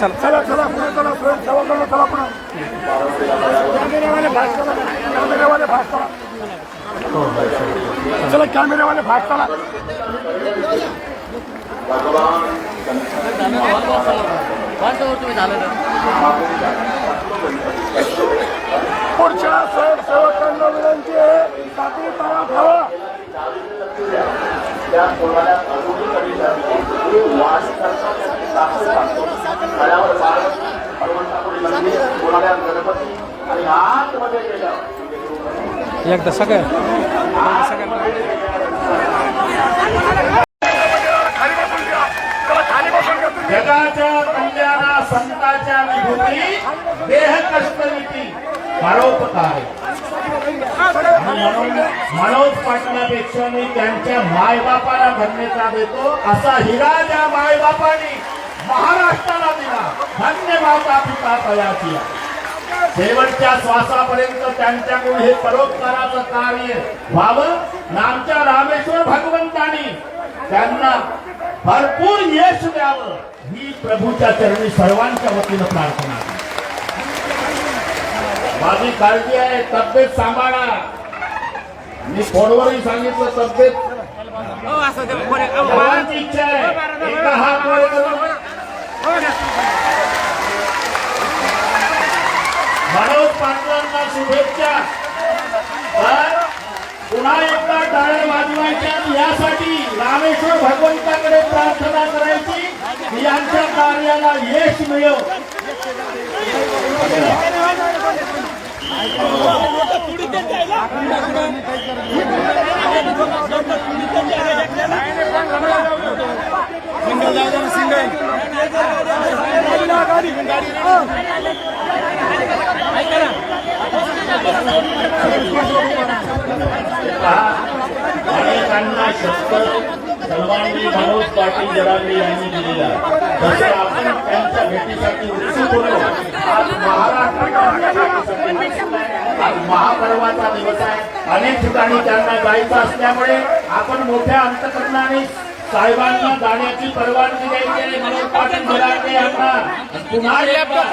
चला चला चला पुढे चला स्वयंसेवकांना चला पुढे. कॅमेरेवाले फास्ट चला कॅमेरेवाले फास्ट चला. चला कॅमेरेवाले फास्ट चला. पुढच्या स्वयंसेवकांना विनंती आहे साखळी तळा ठेवा. गळ्यावर मंदिर गणपती आणि आतमध्ये गेलं एकदा सगळ्या जगाच्या कल्याणा संताच्या विभूती देह कष्टविती परोपकार म्हणून मनोज पाटलापेक्षा मी त्यांच्या मायबापाला धन्यता देतो असा हिरा त्या मायबापाने महाराष्ट्राला दिला. धन्य माता पिता तयाची शेवटच्या श्वासापर्यंत त्यांच्याकडून हे परोपकाराचं कार्य व्हावं आमच्या रामेश्वर भगवंतानी त्यांना भरपूर यश द्यावं ही प्रभूच्या चरणी सर्वांच्या वतीनं प्रार्थना. माझी काळजी आहे तब्येत सांभाळा. मी फोनवरही सांगितलं तब्येत. सर्वांची इच्छा आहे. एका हात मनोज पाटलांना शुभेच्छा. पुन्हा एकदा टाळ्या वाजवायच्या. यासाठी रामेश्वर भगवंताकडे प्रार्थना करायची. यांच्या कार्याला यश मिळव अनेकांना शब्द सर्वांनी मनोज पाटील जरांगे यांनी दिलेला जसं आपण त्यांच्या भेटीसाठी उत्सुक होतो आज महाराष्ट्र महापर्वाचा दिवस आहे. अनेक ठिकाणी त्यांना जायचं असल्यामुळे आपण मोठ्या अंतकरणाने साहेबांना जाण्याची परवानगी द्यायची पाटील यांना पुन्हा ज्ञानेश्वर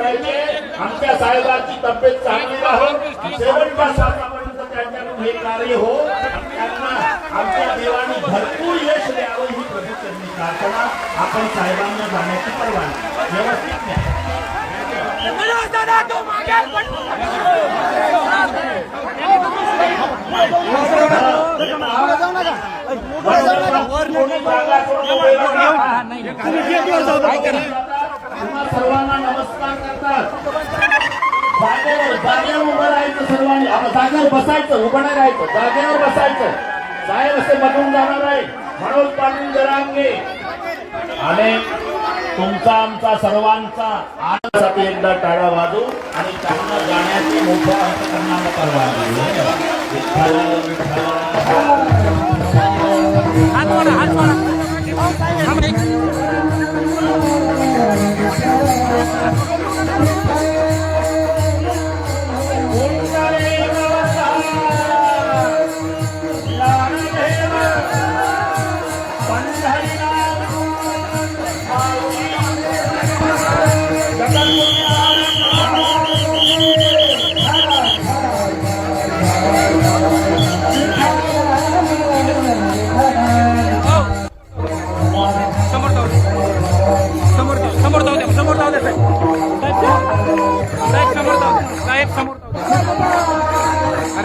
आहे. आमच्या साहेबांची तब्येत चांगली शेवटच्या त्यांच्याकडून हे कार्य हो. त्यांना आमच्या देवाने भरपूर यश द्यावं ही प्रभूचरणी प्रार्थना आपण साहेबांना जाण्याची परवानगी. व्यवस्थित द्या सर्वांना नमस्कार करतात. जागेवर जागेवर उभं राहायचं सर्वांनी. जागेवर बसायचं उभं नाही राहायचं. जागेवर बसायचं. साहेब असे मधून जाणार आहे. मनोज पाटील जरांगे आणि तुमचा आमचा सर्वांचा आनंदासाठी एकदा टाळा वाजू आणि त्यांना गाण्याची मोठा अर्थ अंतकरणाला परवानगी देऊ. धन्यवाद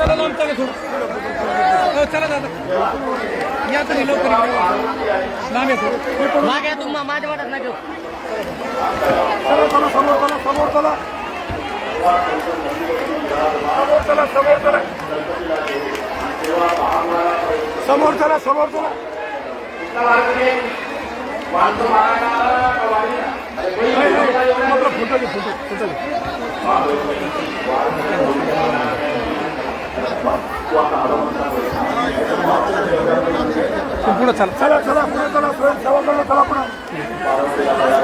चला लांब चला थोडं. चला दादा. या तुम्ही लवकर. लांब या थोडं. मागे तुम्हाला माझ्या वाटत नाही घेऊ चला चला समोर चला समोर चला. समोर चला समोर चला. समोर चला समोर चला. नाही, नाही, मात्र फोटो घे फोटो फोटो घे तुम्ही पुढं चला चला चला पुढे चला स्वयंसेवकांना चला पुढे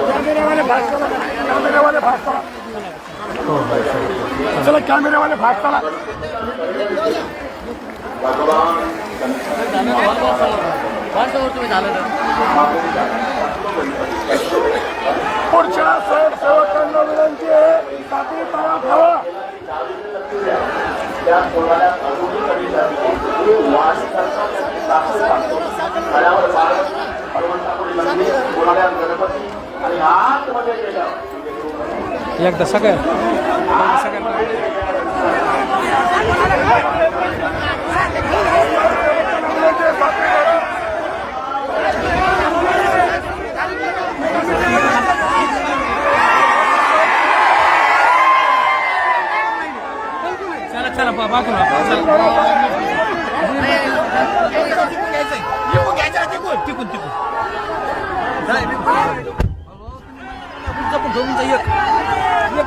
कॅमेरेवाले फास्ट चला कॅमेरेवाले फास्ट चला चला कॅमेरेवाले फास्ट चला वाटतं तुम्ही झालं तर पुढच्या स्वयंसेवकांना विनंती आहे कात्री पाया ठेवा त्या कोणाला अजूनही कमी झाली वास गळ्यावर बाळग हनुमंतापुढे मंदिर कोणाला गणपती आणि आतमध्ये गेलं एकदा सगळ्या चला चला बा- बाजूला चला. टिकून टिकून टिकून अरे